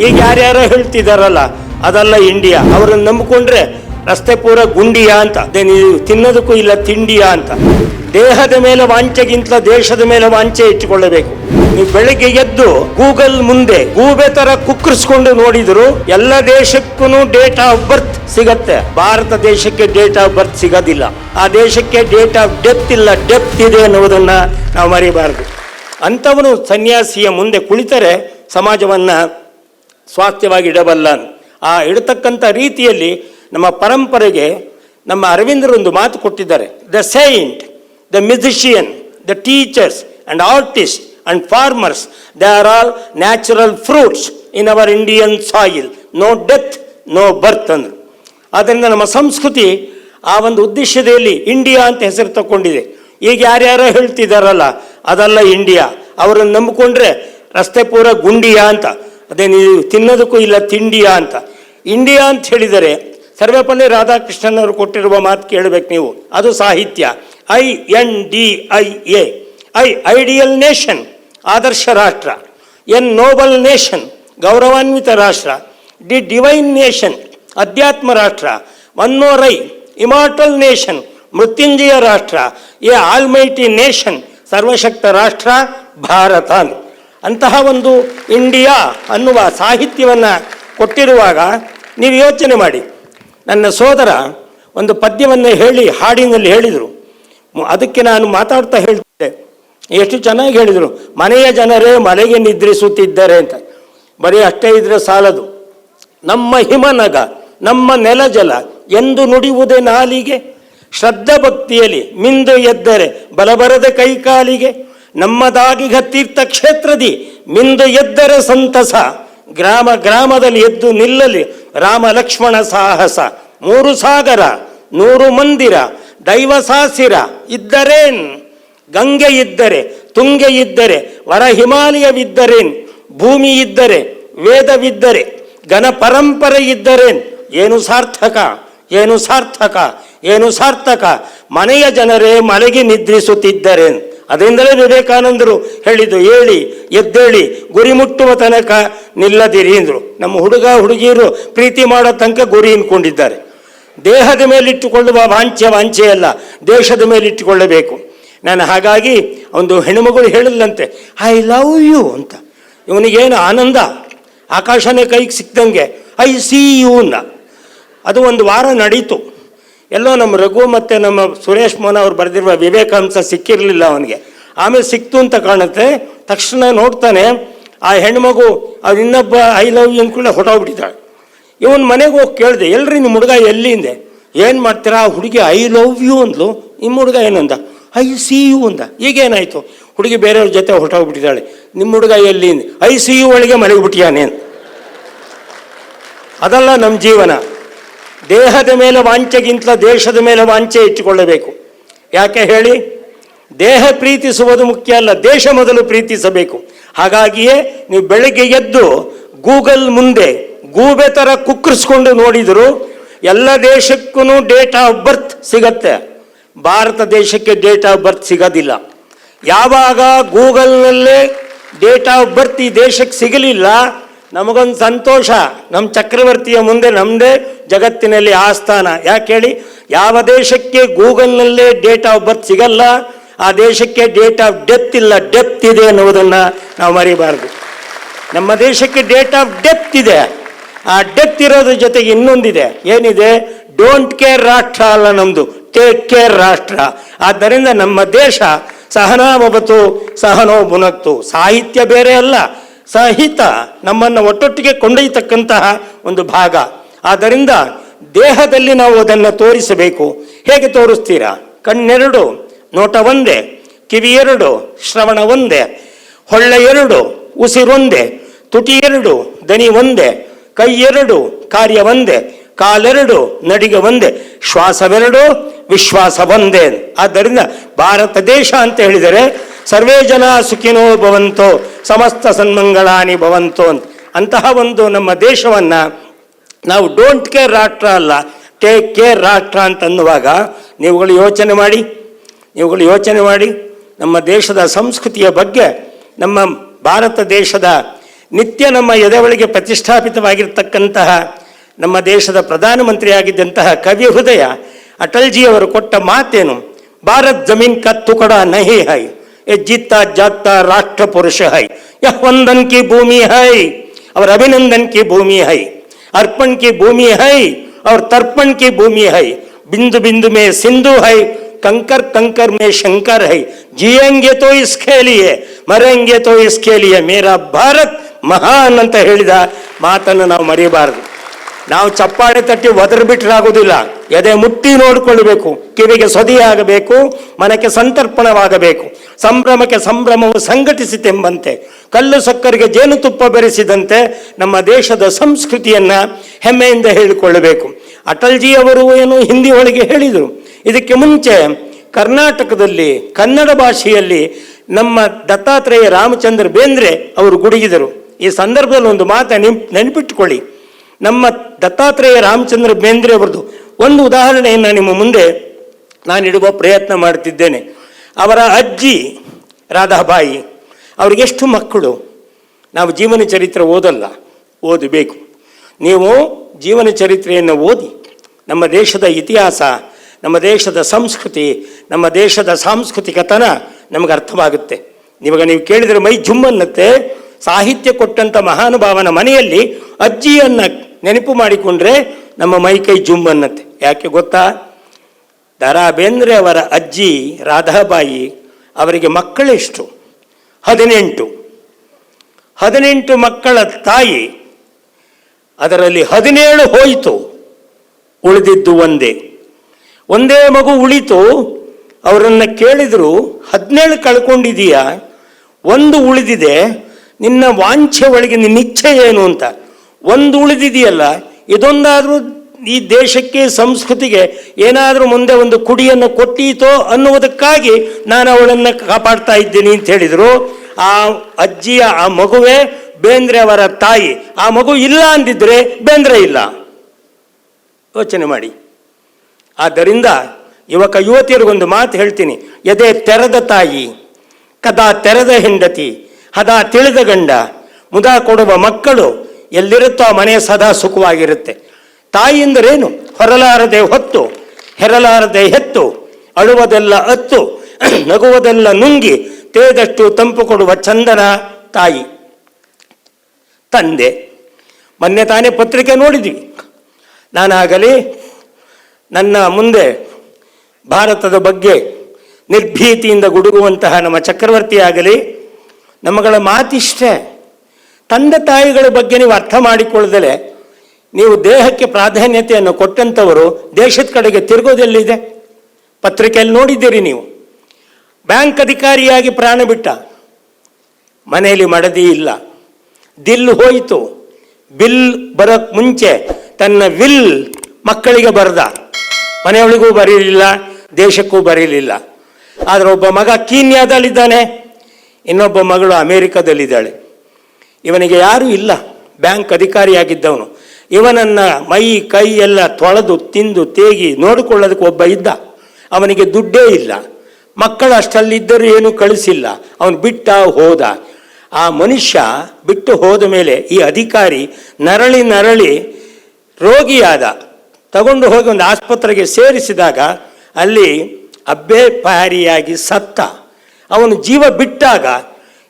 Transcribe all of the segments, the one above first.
ಈಗ ಯಾರ್ಯಾರೋ ಹೇಳ್ತಿದಾರಲ್ಲ, ಅದಲ್ಲ ಇಂಡಿಯಾ ಅವರನ್ನು ನಂಬಿಕೊಂಡ್ರೆ ರಸ್ತೆ ಪೂರ ಗುಂಡಿಯಾ ಅಂತ. ಅದೇ ನೀವು ತಿನ್ನೋದಕ್ಕೂ ಇಲ್ಲ, ತಿಂಡಿಯಾ ಅಂತ. ದೇಹದ ಮೇಲೆ ವಾಂಚೆಗಿಂತ ದೇಶದ ಮೇಲೆ ವಾಂಚೆ ಇಟ್ಟುಕೊಳ್ಳಬೇಕು. ನೀವು ಬೆಳಗ್ಗೆ ಎದ್ದು ಗೂಗಲ್ ಮುಂದೆ ಗೂಬೆ ತರ ಕುಕ್ಕರಿಸ್ಕೊಂಡು ನೋಡಿದ್ರು, ಎಲ್ಲ ದೇಶಕ್ಕೂ ಡೇಟ್ ಆಫ್ ಬರ್ತ್ ಸಿಗತ್ತೆ. ಭಾರತ ದೇಶಕ್ಕೆ ಡೇಟ್ ಆಫ್ ಬರ್ತ್ ಸಿಗೋದಿಲ್ಲ. ಆ ದೇಶಕ್ಕೆ ಡೇಟ್ ಆಫ್ ಡೆತ್ ಇಲ್ಲ ಡೆಪ್ತ್ ಇದೆ ಅನ್ನುವುದನ್ನ ನಾವು ಮರಿಬಾರದು. ಅಂಥವನು ಸನ್ಯಾಸಿಯ ಮುಂದೆ ಕುಳಿತರೆ, ಸಮಾಜವನ್ನ ಸ್ವಾಸ್ಥ್ಯವಾಗಿ ಇಡಬಲ್ಲ. ಆ ಇಡತಕ್ಕಂಥ ರೀತಿಯಲ್ಲಿ ನಮ್ಮ ಪರಂಪರೆಗೆ ನಮ್ಮ ಅರವಿಂದರು ಒಂದು ಮಾತು ಕೊಟ್ಟಿದ್ದಾರೆ. The saint the musician the teachers and artist and farmers they are all natural fruits in our Indian soil no death no birth ಅಂದರು. ಆದ್ದರಿಂದ ನಮ್ಮ ಸಂಸ್ಕೃತಿ ಆ ಒಂದು ಉದ್ದೇಶದಲ್ಲಿ ಇಂಡಿಯಾ ಅಂತ ಹೆಸರು ತಗೊಂಡಿದೆ ಈಗ ಯಾರ್ಯಾರೋ ಹೇಳ್ತಿದ್ದಾರಲ್ಲ ಅದಲ್ಲ ಇಂಡಿಯಾ ಅವರನ್ನು ನಂಬಿಕೊಂಡ್ರೆ ರಸ್ತೆ ಪೂರ ಗುಂಡಿಯಾ ಅಂತ. ಅದೇ ನೀವು ತಿನ್ನೋದಕ್ಕೂ ಇಲ್ಲ, ತಿಂಡಿಯಾ ಅಂತ. ಇಂಡಿಯಾ ಅಂತ ಹೇಳಿದರೆ ಸರ್ವೇಪಲ್ಲಿ ರಾಧಾಕೃಷ್ಣನ್ ಅವರು ಕೊಟ್ಟಿರುವ ಮಾತು ಕೇಳಬೇಕು ನೀವು. ಅದು ಸಾಹಿತ್ಯ. I N D I A. I, ideal nation, ಆದರ್ಶ ರಾಷ್ಟ್ರ. ಎನ್ ನೋಬಲ್ ನೇಷನ್, ಗೌರವಾನ್ವಿತ ರಾಷ್ಟ್ರ. ಡಿ ಡಿವೈನ್ ನೇಷನ್, ಅಧ್ಯಾತ್ಮ ರಾಷ್ಟ್ರ. ಐ ಇಮಾರ್ಟಲ್ ನೇಷನ್, ಮೃತ್ಯುಂಜಯ ರಾಷ್ಟ್ರ. ಎ ಆಲ್ಮೈಟಿ ನೇಷನ್, ಸರ್ವಶಕ್ತ ರಾಷ್ಟ್ರ, ಭಾರತ. ಅಂತಹ ಒಂದು ಇಂಡಿಯಾ ಅನ್ನುವ ಸಾಹಿತ್ಯವನ್ನು ಕೊಟ್ಟಿರುವಾಗ ನೀವು ಯೋಚನೆ ಮಾಡಿ. ನನ್ನ ಸೋದರ ಒಂದು ಪದ್ಯವನ್ನು ಹೇಳಿ ಹಾಡಿನಲ್ಲಿ ಹೇಳಿದರು. ಅದಕ್ಕೆ ನಾನು ಮಾತಾಡ್ತಾ ಹೇಳ್ತಿದ್ದೆ ಎಷ್ಟು ಚೆನ್ನಾಗಿ ಹೇಳಿದರು. ಮನೆಯ ಜನರೇ ಮನೆಗೆ ನಿದ್ರಿಸುತ್ತಿದ್ದಾರೆ ಅಂತ. ಬರೀ ಅಷ್ಟೇ ಇದ್ರೆ ಸಾಲದು. ನಮ್ಮ ಹಿಮನಗ, ನಮ್ಮ ನೆಲ ಜಲ ಎಂದು ನುಡಿಯುವುದೇ ನಾಲಿಗೆ. ಶ್ರದ್ಧಾ ಭಕ್ತಿಯಲ್ಲಿ ಮಿಂದು ಎದ್ದರೆ ಬಲಬರದ ಕೈಕಾಲಿಗೆ. ನಮ್ಮದಾಗಿಗ ತೀರ್ಥಕ್ಷೇತ್ರದಿ ಮಿಂದು ಎದ್ದರೆ ಸಂತಸ, ಗ್ರಾಮ ಗ್ರಾಮದಲ್ಲಿ ಎದ್ದು ನಿಲ್ಲಲಿ, ರಾಮ ಲಕ್ಷ್ಮಣ ಸಾಹಸ, ಮೂರು ಸಾಗರ, ನೂರು ಮಂದಿರ, ದೈವ ಸಾಸಿರ ಇದ್ದರೇನ್? ಗಂಗೆ ಇದ್ದರೆ, ತುಂಗೆ ಇದ್ದರೆ, ವರ ಹಿಮಾಲಯವಿದ್ದರೇನ್? ಭೂಮಿ ಇದ್ದರೆ, ವೇದವಿದ್ದರೆ, ಘನ ಪರಂಪರೆ ಇದ್ದರೇನ್? ಏನು ಸಾರ್ಥಕ? ಏನು ಸಾರ್ಥಕ? ಏನು ಸಾರ್ಥಕ? ಮನೆಯ ಜನರೇ ಮಲಗಿ ನಿದ್ರಿಸುತ್ತಿದ್ದರೇನ್? ಅದರಿಂದಲೇ ವಿವೇಕಾನಂದರು ಹೇಳಿದ್ದು, ಹೇಳಿ, ಎದ್ದೇಳಿ ಗುರಿ ಮುಟ್ಟುವ ತನಕ ನಿಲ್ಲದಿರಿ ಅಂದರು ನಮ್ಮ ಹುಡುಗ ಹುಡುಗಿಯರು ಪ್ರೀತಿ ಮಾಡೋ ತನಕ ಗುರಿ ಇನ್ಕೊಂಡಿದ್ದಾರೆ ದೇಹದ ಮೇಲಿಟ್ಟುಕೊಳ್ಳುವ ವಾಂಚೆ ವಾಂಚೆಯಲ್ಲ ದೇಶದ ಮೇಲಿಟ್ಟುಕೊಳ್ಳಬೇಕು. ನಾನು ಹಾಗಾಗಿ ಒಂದು ಹೆಣ್ಣುಮಗಳು ಹೇಳಿದ್ಲಂತೆ ಐ ಲವ್ ಯು ಅಂತ. ಇವನಿಗೇನು ಆನಂದ? ಆಕಾಶನೇ ಕೈಗೆ ಸಿಕ್ದಂಗೆ, ಐ ಸಿ ಯು ಅಂದ ಅದು ಒಂದು ವಾರ ನಡೀತು. ಎಲ್ಲೋ ನಮ್ಮ ರಘು ಮತ್ತು ನಮ್ಮ ಸುರೇಶ್ ಮೋಹನ್ ಅವ್ರು ಬರೆದಿರುವ ವಿವೇಕಾಂಶ ಸಿಕ್ಕಿರಲಿಲ್ಲ ಅವನಿಗೆ. ಆಮೇಲೆ ಸಿಕ್ತು ಅಂತ ಕಾಣುತ್ತೆ. ತಕ್ಷಣ ನೋಡ್ತಾನೆ, ಆ ಹೆಣ್ಮಗು, ಅದು ಇನ್ನೊಬ್ಬ ಐ ಲವ್ ಯು ಅಂದ್ಕೂಡಲೇ ಹೊಟ್ಟೋಗ್ಬಿಟ್ಟಿದ್ದಾಳೆ ಇವನ್ ಮನೆಗೆ ಹೋಗಿ ಕೇಳಿದೆ, ಎಲ್ರಿ ನಿಮ್ಮ ಹುಡುಗ ಎಲ್ಲಿಂದೆ ಏನು ಮಾಡ್ತೀರಾ? ಆ ಹುಡುಗಿ ಐ ಲವ್ ಯು ಅಂದ್ಲು. ನಿಮ್ಮ ಹುಡುಗ ಏನಂದ? ಐ ಸಿ ಯು ಅಂದ. ಈಗೇನಾಯ್ತು? ಹುಡುಗಿ ಬೇರೆಯವ್ರ ಜೊತೆ ಹೊಟ್ಟೋಗ್ಬಿಟ್ಟಿದ್ದಾಳೆ ನಿಮ್ಮ ಹುಡುಗ ಎಲ್ಲಿಂದ ಐ ಸಿ ಯು ಒಳಗೆ ಮಲಗಿಬಿಟ್ಟಿಯಾನೇನು ಅದಲ್ಲ ನಮ್ಮ ಜೀವನ. ದೇಹದ ಮೇಲೆ ವಾಂಚೆಗಿಂತ ದೇಶದ ಮೇಲೆ ವಾಂಚೆ ಇಟ್ಟುಕೊಳ್ಳಬೇಕು ಯಾಕೆ ಹೇಳಿ? ದೇಹ ಪ್ರೀತಿಸುವುದು ಮುಖ್ಯ ಅಲ್ಲ, ದೇಶ ಮೊದಲು ಪ್ರೀತಿಸಬೇಕು. ಹಾಗಾಗಿಯೇ ನೀವು ಬೆಳಗ್ಗೆ ಎದ್ದು ಗೂಗಲ್ ಮುಂದೆ ಗೂಬೆ ಥರ ಕುಕ್ಕರಿಸ್ಕೊಂಡು ನೋಡಿದ್ರು ಎಲ್ಲ ದೇಶಕ್ಕೂ ಡೇಟ್ ಆಫ್ ಬರ್ತ್ ಸಿಗತ್ತೆ. ಭಾರತ ದೇಶಕ್ಕೆ ಡೇಟ್ ಆಫ್ ಬರ್ತ್ ಸಿಗೋದಿಲ್ಲ. ಯಾವಾಗ ಗೂಗಲ್ನಲ್ಲೇ ಡೇಟ್ ಆಫ್ ಬರ್ತ್ ಈ ದೇಶಕ್ಕೆ ಸಿಗಲಿಲ್ಲ ನಮಗೊಂದು ಸಂತೋಷ. ನಮ್ಮ ಚಕ್ರವರ್ತಿಯ ಮುಂದೆ ನಮ್ಮದೇ ಜಗತ್ತಿನಲ್ಲಿ ಆಸ್ಥಾನ. ಯಾಕೆ ಹೇಳಿ? ಯಾವ ದೇಶಕ್ಕೆ ಗೂಗಲ್ನಲ್ಲೇ ಡೇಟ್ ಆಫ್ ಬರ್ತ್ ಸಿಗಲ್ಲ, ಆ ದೇಶಕ್ಕೆ ಡೇಟ್ ಆಫ್ ಡೆತ್ ಇಲ್ಲ ಡೆಪ್ತ್ ಇದೆ ಅನ್ನುವುದನ್ನು ನಾವು ಮರಿಬಾರ್ದು. ನಮ್ಮ ದೇಶಕ್ಕೆ ಡೇಟ್ ಆಫ್ ಡೆಪ್ತ್ ಇದೆ. ಆ ಡೆತ್ ಇರೋದ್ರ ಜೊತೆಗೆ ಇನ್ನೊಂದಿದೆ. ಏನಿದೆ? ಡೋಂಟ್ ಕೇರ್ ರಾಷ್ಟ್ರ ಅಲ್ಲ ನಮ್ಮದು ಟೇಕ್ ಕೇರ್ ರಾಷ್ಟ್ರ. ಆದ್ದರಿಂದ ನಮ್ಮ ದೇಶ ಸಹನಾವತು ಸಹನೋ ಬುನಕ್ತು ಸಾಹಿತ್ಯ ಬೇರೆ ಅಲ್ಲ. ಸಾಹಿತ್ಯ ನಮ್ಮನ್ನು ಒಟ್ಟೊಟ್ಟಿಗೆ ಕೊಂಡೊಯ್ಯತಕ್ಕಂತಹ ಒಂದು ಭಾಗ. ಆದ್ದರಿಂದ ದೇಹದಲ್ಲಿ ನಾವು ಅದನ್ನು ತೋರಿಸಬೇಕು. ಹೇಗೆ ತೋರಿಸ್ತೀರಾ? ಕಣ್ಣೆರಡು, ನೋಟ ಒಂದೇ, ಕಿವಿ ಎರಡು, ಶ್ರವಣ ಒಂದೇ, ಹೊಳ್ಳೆ ಎರಡು ಉಸಿರೊಂದೇ ತುಟಿ ಎರಡು, ದನಿ ಒಂದೇ, ಕೈ ಎರಡು, ಕಾರ್ಯ ಒಂದೇ, ಕಾಲೆರಡು, ನಡಿಗೆ ಒಂದೇ, ಶ್ವಾಸವೆರಡು, ವಿಶ್ವಾಸ ಒಂದೇ. ಆದ್ದರಿಂದ ಭಾರತ ದೇಶ ಅಂತ ಹೇಳಿದರೆ ಸರ್ವೇ ಜನ ಸುಖಿನೋ ಭವಂತೋ, ಸಮಸ್ತ ಸನ್ಮಂಗಳಾನಿ ಭವಂತೋ ಅಂತ. ಅಂತಹ ಒಂದು ನಮ್ಮ ದೇಶವನ್ನು ನಾವು ಡೋಂಟ್ ಕೇರ್ ರಾಷ್ಟ್ರ ಅಲ್ಲ ಟೇಕ್ ಕೇರ್ ರಾಷ್ಟ್ರ ಅಂತನ್ನುವಾಗ ನೀವುಗಳು ಯೋಚನೆ ಮಾಡಿ, ನೀವುಗಳು ಯೋಚನೆ ಮಾಡಿ, ನಮ್ಮ ದೇಶದ ಸಂಸ್ಕೃತಿಯ ಬಗ್ಗೆ, ನಮ್ಮ ಭಾರತ ದೇಶದ ನಿತ್ಯ ನಮ್ಮ ಎದೆ ಒಳಗೆ ಪ್ರತಿಷ್ಠಾಪಿತವಾಗಿರ್ತಕ್ಕಂತಹ ನಮ್ಮ ದೇಶದ ಪ್ರಧಾನಮಂತ್ರಿಯಾಗಿದ್ದಂತಹ ಕವಿ ಹೃದಯ ಅಟಲ್ಜಿಯವರು ಕೊಟ್ಟ ಮಾತೇನು, ಭಾರತ್ ಜಮೀನ್ ಕತ್ತು ಕೊಡ ನಹಿ ಹೈ. ये जीता जागता राष्ट्र पुरुष है यह वंदन की भूमि है और अभिनंदन की भूमि है अर्पण की भूमि है और तर्पण की भूमि है बिंदु बिंदु में सिंधु है कंकर कंकर में शंकर है जिएंगे तो इसके लिए ಮರೆಂಗೆ ತೋ इसके लिए मेरा ಭಾರತ್ ಮಹಾನ್ ಅಂತ ಹೇಳಿದ ಮಾತನ್ನು ನಾವು ಮರೆಯಬಾರದು ನಾವು ಚಪ್ಪಾಳೆ ತಟ್ಟಿ ಒದರು ಬಿಟ್ಟರಾಗುವುದಿಲ್ಲ ಎದೆ ಮುಟ್ಟಿ ನೋಡಿಕೊಳ್ಳಬೇಕು ಕಿವಿಗೆ ಸೊದೆಯಾಗಬೇಕು ಮನಕ್ಕೆ ಸಂತರ್ಪಣವಾಗಬೇಕು ಸಂಭ್ರಮಕ್ಕೆ ಸಂಭ್ರಮವು ಸಂಘಟಿಸಿತೆಂಬಂತೆ, ಕಲ್ಲು ಸಕ್ಕರಿಗೆ ಜೇನುತುಪ್ಪ ಬೆರೆಸಿದಂತೆ ನಮ್ಮ ದೇಶದ ಸಂಸ್ಕೃತಿಯನ್ನ ಹೆಮ್ಮೆಯಿಂದ ಹೇಳಿಕೊಳ್ಳಬೇಕು. ಅಟಲ್ಜಿ ಅವರು ಏನು ಹಿಂದಿ ಒಳಗೆ ಹೇಳಿದರು. ಇದಕ್ಕೆ ಮುಂಚೆ ಕರ್ನಾಟಕದಲ್ಲಿ, ಕನ್ನಡ ಭಾಷೆಯಲ್ಲಿ ನಮ್ಮ ದತ್ತಾತ್ರೇಯ ರಾಮಚಂದ್ರ ಬೇಂದ್ರೆ ಅವರು ಗುಡುಗಿದರು. ಈ ಸಂದರ್ಭದಲ್ಲಿ ಒಂದು ಮಾತು ನೆನ್ ನೆನಪಿಟ್ಟುಕೊಳ್ಳಿ ನಮ್ಮ ದತ್ತಾತ್ರೇಯ ರಾಮಚಂದ್ರ ಬೇಂದ್ರೆ ಅವರದು ಒಂದು ಉದಾಹರಣೆಯನ್ನು ನಿಮ್ಮ ಮುಂದೆ ನಾನು ಇಡುವ ಪ್ರಯತ್ನ ಮಾಡ್ತಿದ್ದೇನೆ. ಅವರ ಅಜ್ಜಿ ರಾಧಾಬಾಯಿ, ಅವ್ರಿಗೆ ಎಷ್ಟು ಮಕ್ಕಳು? ನಾವು ಜೀವನ ಚರಿತ್ರೆ ಓದಲ್ಲ, ಓದಬೇಕು. ನೀವು ಜೀವನ ಚರಿತ್ರೆಯನ್ನು ಓದಿ, ನಮ್ಮ ದೇಶದ ಇತಿಹಾಸ, ನಮ್ಮ ದೇಶದ ಸಂಸ್ಕೃತಿ, ನಮ್ಮ ದೇಶದ ಸಾಂಸ್ಕೃತಿಕತನ ನಮಗೆ ಅರ್ಥವಾಗುತ್ತೆ. ನಿಮಗೆ ನೀವು ಕೇಳಿದರೆ ಮೈ ಜುಮ್ಮನ್ನತ್ತೆ. ಸಾಹಿತ್ಯ ಕೊಟ್ಟಂಥ ಮಹಾನುಭಾವನ ಮನೆಯಲ್ಲಿ ಅಜ್ಜಿಯನ್ನು ನೆನಪು ಮಾಡಿಕೊಂಡ್ರೆ ನಮ್ಮ ಮೈ ಕೈ ಜುಮ್ಮನ್ನತ್ತೆ. ಯಾಕೆ ಗೊತ್ತಾ? ದರಾ ಬೇಂದ್ರೆ ಅವರ ಅಜ್ಜಿ ರಾಧಾಬಾಯಿ ಅವರಿಗೆ ಮಕ್ಕಳೆಷ್ಟು? ಹದಿನೆಂಟು. ಹದಿನೆಂಟು ಮಕ್ಕಳ ತಾಯಿ. ಅದರಲ್ಲಿ ಹದಿನೇಳು ಹೋಯಿತು. ಉಳಿದಿದ್ದು ಒಂದೇ. ಒಂದೇ ಮಗು ಉಳಿತು. ಅವರನ್ನು ಕೇಳಿದರು, ಹದಿನೇಳು ಕಳ್ಕೊಂಡಿದೀಯ? ಒಂದು ಉಳಿದಿದೆ. ನಿನ್ನ ವಾಂಛೆ ಒಳಗೆ ನಿನ್ನ ಇಚ್ಛೆ ಏನು ಅಂತ. ಒಂದು ಉಳಿದಿದೆಯಲ್ಲ, ಇದೊಂದಾದರೂ ಈ ದೇಶಕ್ಕೆ, ಸಂಸ್ಕೃತಿಗೆ ಏನಾದರೂ ಮುಂದೆ ಒಂದು ಕುಡಿಯನ್ನು ಕೊಟ್ಟೀತೋ ಅನ್ನುವುದಕ್ಕಾಗಿ ನಾನು ಅವಳನ್ನು ಕಾಪಾಡ್ತಾ ಇದ್ದೀನಿ ಅಂತ ಹೇಳಿದರು. ಆ ಅಜ್ಜಿಯ, ಆ ಮಗುವೇ ಬೇಂದ್ರೆ ಅವರ ತಾಯಿ. ಆ ಮಗು ಇಲ್ಲ ಅಂದಿದ್ರೆ ಬೇಂದ್ರೆ ಇಲ್ಲ. ಯೋಚನೆ ಮಾಡಿ. ಆದ್ದರಿಂದ ಯುವಕ, ಯುವತಿಯರಿಗೊಂದು ಮಾತು ಹೇಳ್ತೀನಿ. ಎದೆ ತೆರೆದ ತಾಯಿ, ಕದಾ ತೆರೆದ ಹೆಂಡತಿ, ಹದಾ ತಿಳಿದ ಗಂಡ, ಮುದ ಕೊಡುವ ಮಕ್ಕಳು, ಎಲ್ಲಿರುತ್ತೋ ಆ ಮನೆ ಸದಾ ಸುಖವಾಗಿರುತ್ತೆ. ತಾಯಿ ಎಂದರೇನು? ಹೊರಲಾರದೆ ಹೊತ್ತು, ಹೆರಲಾರದೆ ಹೆತ್ತು, ಅಳುವುದೆಲ್ಲ ಅತ್ತು, ನಗುವುದೆಲ್ಲ ನುಂಗಿ, ತೇದಷ್ಟು ತಂಪು ಕೊಡುವ ಚಂದನ ತಾಯಿ. ತಂದೆ, ಮೊನ್ನೆ ತಾನೇ ಪತ್ರಿಕೆ ನೋಡಿದ್ವಿ. ನಾನಾಗಲಿ ನನ್ನ ಮುಂದೆ ಭಾರತದ ಬಗ್ಗೆ ನಿರ್ಭೀತಿಯಿಂದ ಗುಡುಗುವಂತಹ ನಮ್ಮ ಚಕ್ರವರ್ತಿ ಆಗಲಿ, ನಮ್ಮಗಳ ಮಾತಿಷ್ಟೇ. ತಂದೆ ತಾಯಿಗಳ ಬಗ್ಗೆ ನೀವು ಅರ್ಥ ಮಾಡಿಕೊಳ್ಳದಲೆ ನೀವು ದೇಹಕ್ಕೆ ಪ್ರಾಧಾನ್ಯತೆಯನ್ನು ಕೊಟ್ಟಂಥವರು ದೇಶದ ಕಡೆಗೆ ತಿರುಗೋದೆಲ್ಲಿದೆ? ಪತ್ರಿಕೆಯಲ್ಲಿ ನೋಡಿದ್ದೀರಿ ನೀವು. ಬ್ಯಾಂಕ್ ಅಧಿಕಾರಿಯಾಗಿ ಪ್ರಾಣ ಬಿಟ್ಟ. ಮನೆಯಲ್ಲಿ ಮಡದಿ ಇಲ್ಲ. ದಿಲ್ ಹೋಯಿತು. ಬಿಲ್ ಬರೋಕ್ ಮುಂಚೆ ತನ್ನ ವಿಲ್ ಮಕ್ಕಳಿಗೆ ಬರೆದ. ಮನೆಯೊಳಗೂ ಬರೀಲಿಲ್ಲ, ದೇಶಕ್ಕೂ ಬರೀಲಿಲ್ಲ. ಆದರೆ ಒಬ್ಬ ಮಗ ಕೀನ್ಯಾದಲ್ಲಿದ್ದಾನೆ. ಇನ್ನೊಬ್ಬ ಮಗಳು ಅಮೇರಿಕಾದಲ್ಲಿದ್ದಾಳೆ. ಇವನಿಗೆ ಯಾರೂ ಇಲ್ಲ. ಬ್ಯಾಂಕ್ ಅಧಿಕಾರಿಯಾಗಿದ್ದವನು. ಇವನನ್ನ ಮೈ ಕೈ ಎಲ್ಲ ತೊಳೆದು ತಿಂದು ತೇಗಿ ನೋಡಿಕೊಳ್ಳೋದಕ್ಕೆ ಒಬ್ಬ ಇದ್ದ. ಅವನಿಗೆ ದುಡ್ಡೇ ಇಲ್ಲ. ಮಕ್ಕಳು ಅಷ್ಟಲ್ಲಿದ್ದರೂ ಏನು ಕಳಿಸಿಲ್ಲ. ಅವನು ಬಿಟ್ಟ ಹೋದ. ಆ ಮನುಷ್ಯ ಬಿಟ್ಟು ಹೋದ ಮೇಲೆ ಈ ಅಧಿಕಾರಿ ನರಳಿ ನರಳಿ ರೋಗಿಯಾದ. ತಗೊಂಡು ಹೋಗಿ ಒಂದು ಆಸ್ಪತ್ರೆಗೆ ಸೇರಿಸಿದಾಗ ಅಲ್ಲಿ ಅಭ್ಯಪಾರಿಯಾಗಿ ಸತ್ತ. ಅವನು ಜೀವ ಬಿಟ್ಟಾಗ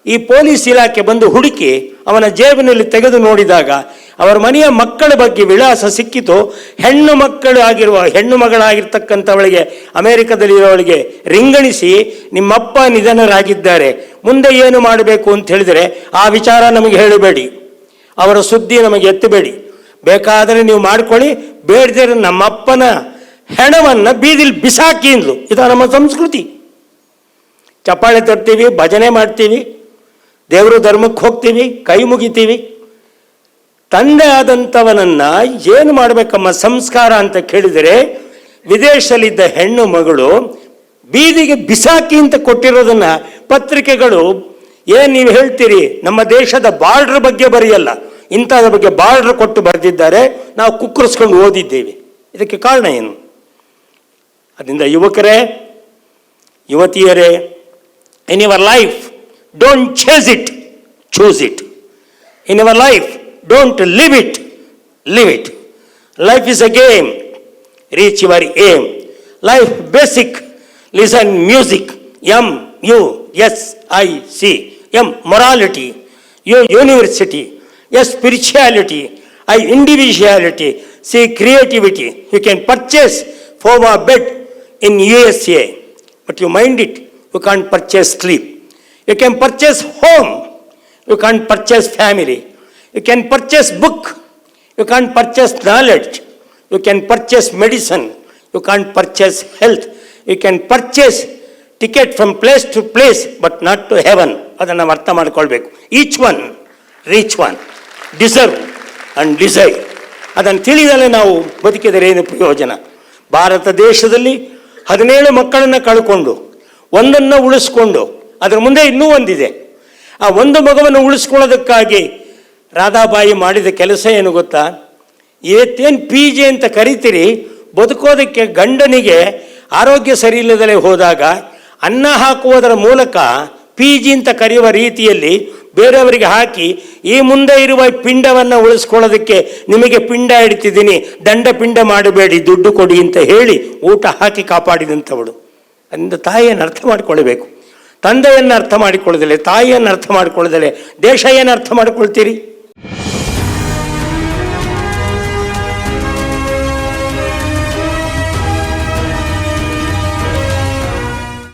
ಈ ಪೊಲೀಸ್ ಇಲಾಖೆ ಬಂದು ಹುಡುಕಿ ಅವನ ಜೇಬಿನಲ್ಲಿ ತೆಗೆದು ನೋಡಿದಾಗ ಅವರ ಮನೆಯ ಮಕ್ಕಳ ಬಗ್ಗೆ ವಿಳಾಸ ಸಿಕ್ಕಿತು. ಹೆಣ್ಣು ಮಕ್ಕಳು ಆಗಿರುವ, ಹೆಣ್ಣು ಮಗಳಾಗಿರ್ತಕ್ಕಂಥವಳಿಗೆ, ಅಮೆರಿಕದಲ್ಲಿರೋವಳಿಗೆ ರಿಂಗಣಿಸಿ, ನಿಮ್ಮಪ್ಪ ನಿಧನರಾಗಿದ್ದಾರೆ, ಮುಂದೆ ಏನು ಮಾಡಬೇಕು? ಅಂತ ಹೇಳಿದರೆ, ಆ ವಿಚಾರ ನಮಗೆ ಹೇಳಬೇಡಿ. ಅವರ ಸುದ್ದಿ ನಮಗೆ ಎತ್ತಬೇಡಿ. ಬೇಕಾದರೆ ನೀವು ಮಾಡ್ಕೊಳ್ಳಿ. ಬೇಡದಿರ ನಮ್ಮಪ್ಪನ ಹೆಣವನ್ನು ಬೀದಿಲಿ ಬಿಸಾಕಿ ಅಂದ್ಲು. ಇದು ನಮ್ಮ ಸಂಸ್ಕೃತಿ. ಚಪ್ಪಾಳೆ ತರ್ತೀವಿ ಭಜನೆ ಮಾಡ್ತೀವಿ. ದೇವರು ಧರ್ಮಕ್ಕೆ ಹೋಗ್ತೀವಿ ಕೈ ಮುಗಿತೀವಿ ತಂದೆ ಆದಂಥವನನ್ನು ಏನು ಮಾಡಬೇಕಮ್ಮ ಸಂಸ್ಕಾರ ಅಂತ ಕೇಳಿದರೆ ವಿದೇಶದಲ್ಲಿದ್ದ ಹೆಣ್ಣು ಮಗಳು ಬೀದಿಗೆ ಬಿಸಾಕಿ ಅಂತ ಕೊಟ್ಟಿರೋದನ್ನು ಪತ್ರಿಕೆಗಳು, ಏನು ನೀವು ಹೇಳ್ತೀರಿ, ನಮ್ಮ ದೇಶದ ಬಾರ್ಡ್ರ್ ಬಗ್ಗೆ ಬರೆಯಲ್ಲ, ಇಂಥದ ಬಗ್ಗೆ ಬಾರ್ಡ್ರ್ ಕೊಟ್ಟು ಬರೆದಿದ್ದಾರೆ, ನಾವು ಕುಕ್ಕರಿಸ್ಕೊಂಡು ಓದಿದ್ದೇವೆ. ಇದಕ್ಕೆ ಕಾರಣ ಏನು? ಅದರಿಂದ ಯುವಕರೇ, ಯುವತಿಯರೇ in your life Don't chase it, choose it. In our life, don't live it, live it. Life is a game, reach your aim. Life basic, listen music. M U S I C. M morality, U university, S spirituality, I individuality, C creativity. You can purchase for a bed in USA, but you mind it, you can't purchase sleep. You can purchase home you can't purchase family you can purchase book you can't purchase knowledge you can purchase medicine you can't purchase health you can purchase ticket from place to place but not to heaven ಅದನ್ನು ಅರ್ಥ ಮಾಡಿಕೊಳ್ಬೇಕು. Each one reach one deserve and deceive ಅದನ್ನು ತಿಳಿದಲೆ ನಾವು ಬದುಕಿದರೆ ಏನು ಪ್ರಯೋಜನ? ಭಾರತ ದೇಶದಲ್ಲಿ ಹದಿನೇಳು ಮಕ್ಕಳನ್ನು ಕಳ್ಕೊಂಡು, ಒಂದನ್ನು ಉಳಿಸ್ಕೊಂಡು ಅದರ ಮುಂದೆ ಇನ್ನೂ ಒಂದಿದೆ. ಆ ಒಂದು ಮಗುವನ್ನು ಉಳಿಸ್ಕೊಳ್ಳೋದಕ್ಕಾಗಿ ರಾಧಾಬಾಯಿ ಮಾಡಿದ ಕೆಲಸ ಏನು ಗೊತ್ತಾ? ಏತೇನು ಪಿ ಜಿ ಅಂತ ಕರಿತೀರಿ, ಬದುಕೋದಕ್ಕೆ ಗಂಡನಿಗೆ ಆರೋಗ್ಯ ಸರಿ ಇಲ್ಲದಲೇ ಹೋದಾಗ ಅನ್ನ ಹಾಕುವುದರ ಮೂಲಕ ಪಿ ಜಿ ಅಂತ ಕರೆಯುವ ರೀತಿಯಲ್ಲಿ ಬೇರೆಯವರಿಗೆ ಹಾಕಿ, ಈ ಮುಂದೆ ಇರುವ ಪಿಂಡವನ್ನು ಉಳಿಸ್ಕೊಳ್ಳೋದಕ್ಕೆ ನಿಮಗೆ ಪಿಂಡ ಇಡ್ತಿದ್ದೀನಿ, ದಂಡ ಪಿಂಡ ಮಾಡಬೇಡಿ, ದುಡ್ಡು ಕೊಡಿ ಅಂತ ಹೇಳಿ ಊಟ ಹಾಕಿ ಕಾಪಾಡಿದಂಥವಳು. ಅಂದ ತಾಯಿಯನ್ನು ಅರ್ಥ ಮಾಡಿಕೊಳ್ಬೇಕು? ತಂದೆಯನ್ನು ಅರ್ಥ ಮಾಡಿಕೊಳ್ಳದಲೆ ತಾಯಿಯನ್ನು ಅರ್ಥ ಮಾಡಿಕೊಳ್ಳದಲೆ ದೇಶ ಏನು ಅರ್ಥ ಮಾಡಿಕೊಳ್ತೀರಿ?